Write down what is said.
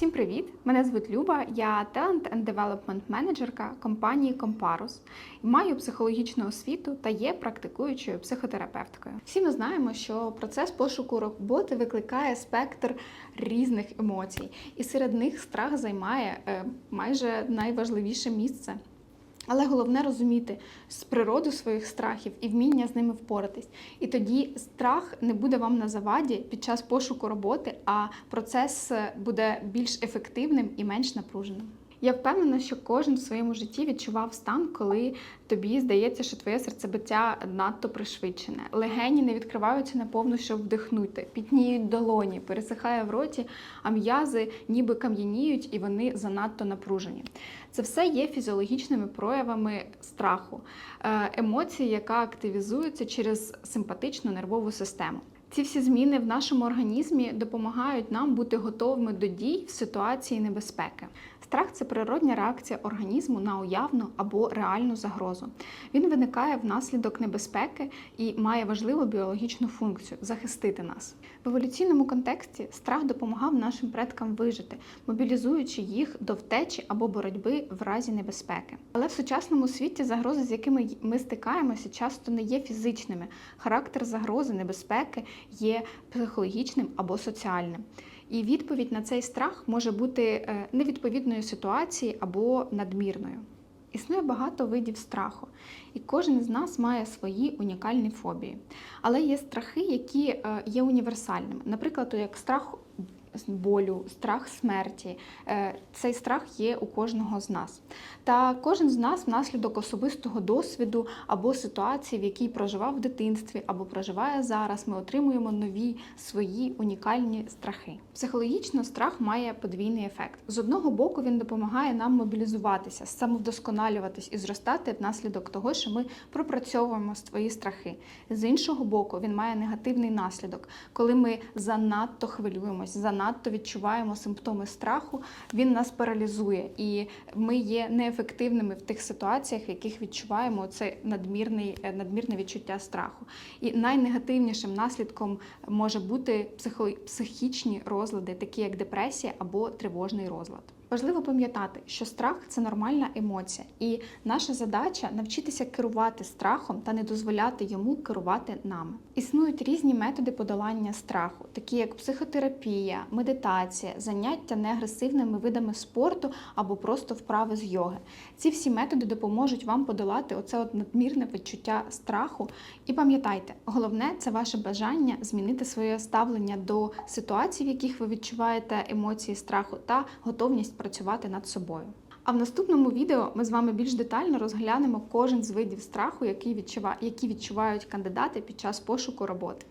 Всім привіт! Мене звуть Люба, я Talent and Development менеджерка компанії Comparus. Маю психологічну освіту та є практикуючою психотерапевткою. Всі ми знаємо, що процес пошуку роботи викликає спектр різних емоцій, і серед них страх займає е, майже найважливіше місце. Але головне розуміти з природу своїх страхів і вміння з ними впоратись. І тоді страх не буде вам на заваді під час пошуку роботи, а процес е, буде більш ефективним і менш напруженим. Я впевнена, що кожен в своєму житті відчував стан, коли тобі здається, що твоє серцебиття надто пришвидшене. Легені не відкриваються наповну, щоб вдихнути, пітніють долоні, пересихає в роті, а м'язи ніби кам'яніють і вони занадто напружені. Це все є фізіологічними проявами страху, е, емоції, яка активізується через симпатичну нервову систему. Ці всі зміни в нашому організмі допомагають нам бути готовими до дій в ситуації небезпеки. Страх це природня реакція організму на уявну або реальну загрозу. Він виникає внаслідок небезпеки і має важливу біологічну функцію захистити нас. В еволюційному контексті страх допомагав нашим предкам вижити, мобілізуючи їх до втечі або боротьби в разі небезпеки. Але в сучасному світі загрози, з якими ми стикаємося, часто не є фізичними. Характер загрози небезпеки є психологічним або соціальним. І відповідь на цей страх може бути е, невідповідною ситуації або надмірною. Існує багато видів страху, і кожен з нас має свої унікальні фобії. Але є страхи, які е, є універсальними. Наприклад, як страх болю, страх смерті. Е, Цей страх є у кожного з нас. Та кожен з нас внаслідок особистого досвіду або ситуації, в якій проживав в дитинстві, або проживає зараз, ми отримуємо нові свої унікальні страхи. Психологічно страх має подвійний ефект. З одного боку, він допомагає нам мобілізуватися, самовдосконалюватись і зростати внаслідок того, що ми пропрацьовуємо свої страхи. З іншого боку, він має негативний наслідок, коли ми занадто хвилюємось, занадто відчуваємо симптоми страху, він нас паралізує, і ми є неефективними в тих ситуаціях, в яких відчуваємо це е, надмірне відчуття страху. І найнегативнішим наслідком може бути психічні розлади, такі як депресія або тривожний розлад. Важливо пам'ятати, що страх це нормальна емоція, і наша задача навчитися керувати страхом та не дозволяти йому керувати нами. Існують різні методи подолання страху, такі як психотерапія, медитація, заняття неагресивними видами спорту або просто вправи з йоги. Ці всі методи допоможуть вам подолати оце от надмірне відчуття страху. І пам'ятайте, головне це ваше бажання змінити своє ставлення до ситуацій, в яких ви відчуваєте емоції страху, та готовність працювати над собою. А в наступному відео ми з вами більш детально розглянемо кожен з видів страху, який відчуває, які відчувають кандидати під час пошуку роботи.